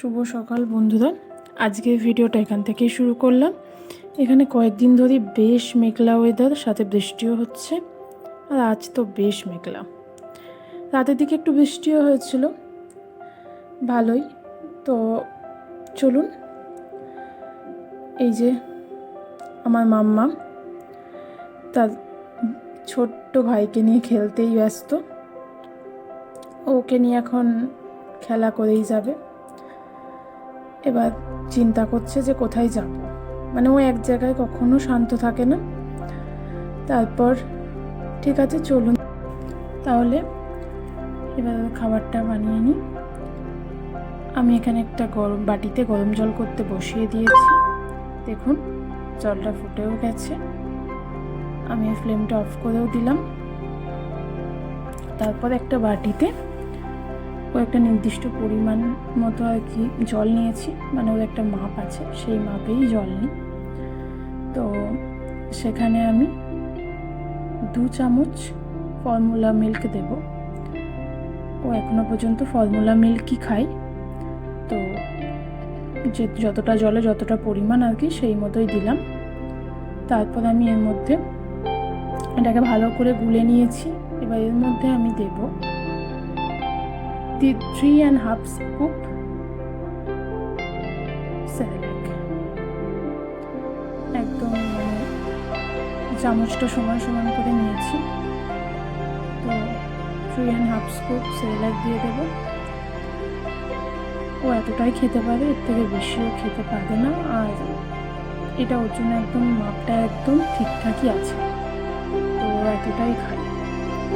শুভ সকাল বন্ধুরা। আজকের ভিডিওটা এখান থেকেই শুরু করলাম। এখানে কয়েকদিন ধরে বেশ মেঘলা ওয়েদার সাথে বৃষ্টিও হচ্ছে। আর আজ তো বেশ মেঘলা। রাতের দিকে একটু বৃষ্টিও হয়েছিল। ভালোই। তো চলুন। এই যে আমার মাম্মা, তার ছোট্ট ভাইকে নিয়ে খেলতেই ব্যস্ত। ওকে নিয়ে এখন খেলা করেই যাবে। এবার চিন্তা করছে যে কোথায় যাব। মানে ও এক জায়গায় কখনো শান্ত থাকে না। তারপর, ঠিক আছে, চলুন। তাহলে এবার খাবারটা বানিয়ে নিই। আমি এখানে একটা গরম বাটিতে গরম জল করতে বসিয়ে দিয়েছি। দেখুন, জলটা ফুটেও গেছে। আমি ফ্লেমটা অফ করেও দিলাম। তারপর একটা বাটিতে ও একটা নির্দিষ্ট পরিমাণ মতো আর কি জল নিয়েছি। মানে ওর একটা মাপ আছে, সেই মাপেই জল নিই। তো সেখানে আমি দু চামচ ফর্মুলা মিল্ক দেব। ও এখনও পর্যন্ত ফর্মুলা মিল্কই খাই তো যে যতটা জলে যতটা পরিমাণ আর কি সেই মতোই দিলাম। তারপর আমি এর মধ্যে এটাকে ভালো করে গুলে নিয়েছি। এবার এর মধ্যে আমি দেবো the three and half scoop স্যালাক একদম চামচটা সমান সমান করে নিয়েছি। তো three and half scoop shellac দিয়ে দেবো। ও এতটাই খেতে পারে, এর থেকে বেশিও খেতে পারে না। আর এটা ওর জন্য একদম মাপটা একদম ঠিকঠাকই আছে। তো এতটাই খায়,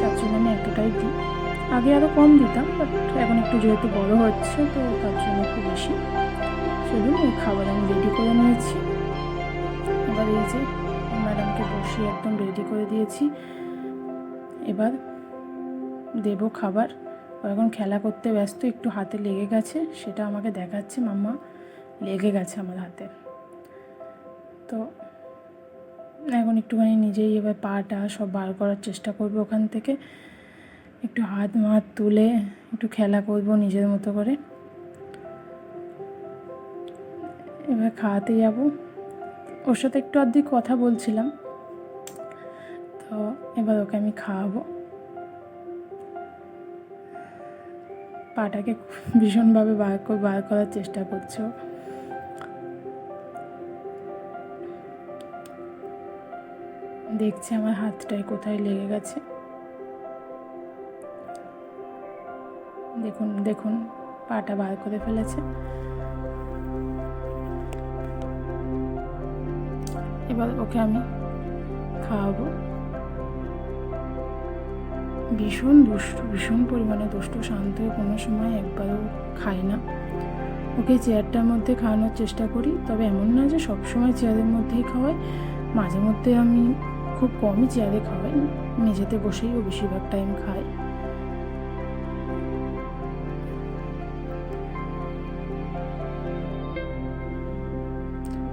তার জন্য আমি এতটাই দিই। আগে আরও কম দিতাম বাট এখন একটু যেহেতু বড় হচ্ছে, তো তার জন্য একটু বেশি। চলুন এই খাবার আমি রেডি করে নিয়েছি। এবার এই যে ম্যাডামকে বসিয়ে একদম রেডি করে দিয়েছি। এবার দেব খাবার। ও এখন খেলা করতে ব্যস্ত, একটু হাতে লেগে গেছে, সেটা আমাকে দেখাচ্ছে মাম্মা। লেগে গেছে আমার হাতে। তো এখন একটুখানি নিজেই এবার পাটা সব বার করার চেষ্টা করব ওখান থেকে। একটু হাত মাত তুলে একটু খেলা করব নিজের মতো করে। এবার খাওয়াতে যাব। ওর সাথে একটু অর্ধেক কথা বলছিলাম। তো এবার ওকে আমি খাওয়াবো। পাটাকে ভীষণভাবে বার বার করার চেষ্টা করছে। দেখছে আমার হাতটায় কোথায় লেগে গেছে। দেখুন দেখুন, পাটা বার করে ফেলেছে। এবার ওকে আমি খাওয়াবো। ভীষণ দুষ্ট, ভীষণ পরিমাণে দুষ্ট, শান্ত কোনো সময় একবারও খায় না। ওকে চেয়ারটার মধ্যে খাওয়ানোর চেষ্টা করি, তবে এমন না যে সবসময় চেয়ারের মধ্যেই খাওয়াই। মাঝে মধ্যে আমি খুব কমই চেয়ারে খাওয়াই মেঝেতে বসেই ও বেশিরভাগ টাইম খায়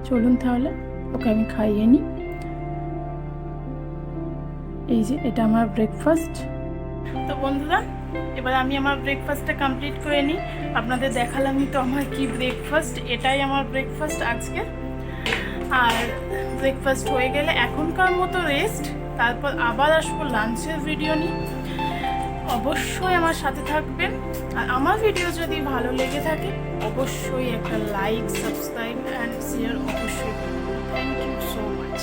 চলুন তাহলে, ওকে আমি খাইয়ে নিই। এই যে, এটা আমার ব্রেকফাস্ট তো বন্ধুরা, এবার আমি আমার ব্রেকফাস্টটা কমপ্লিট করে নিই। আপনাদের দেখালামই তো আমার কি ব্রেকফাস্ট এটাই আমার ব্রেকফাস্ট আজকে। আর ব্রেকফাস্ট হয়ে গেলে এখনকার মতো রেস্ট তারপর আবার আসব লাঞ্চের ভিডিও নিই অবশ্যই আমার সাথে থাকবেন। আর আমার ভিডিও যদি ভালো লেগে থাকে, অবশ্যই একটা লাইক সাবস্ক্রাইব অ্যান্ড শেয়ার অবশ্যই করবেন। Thank you so much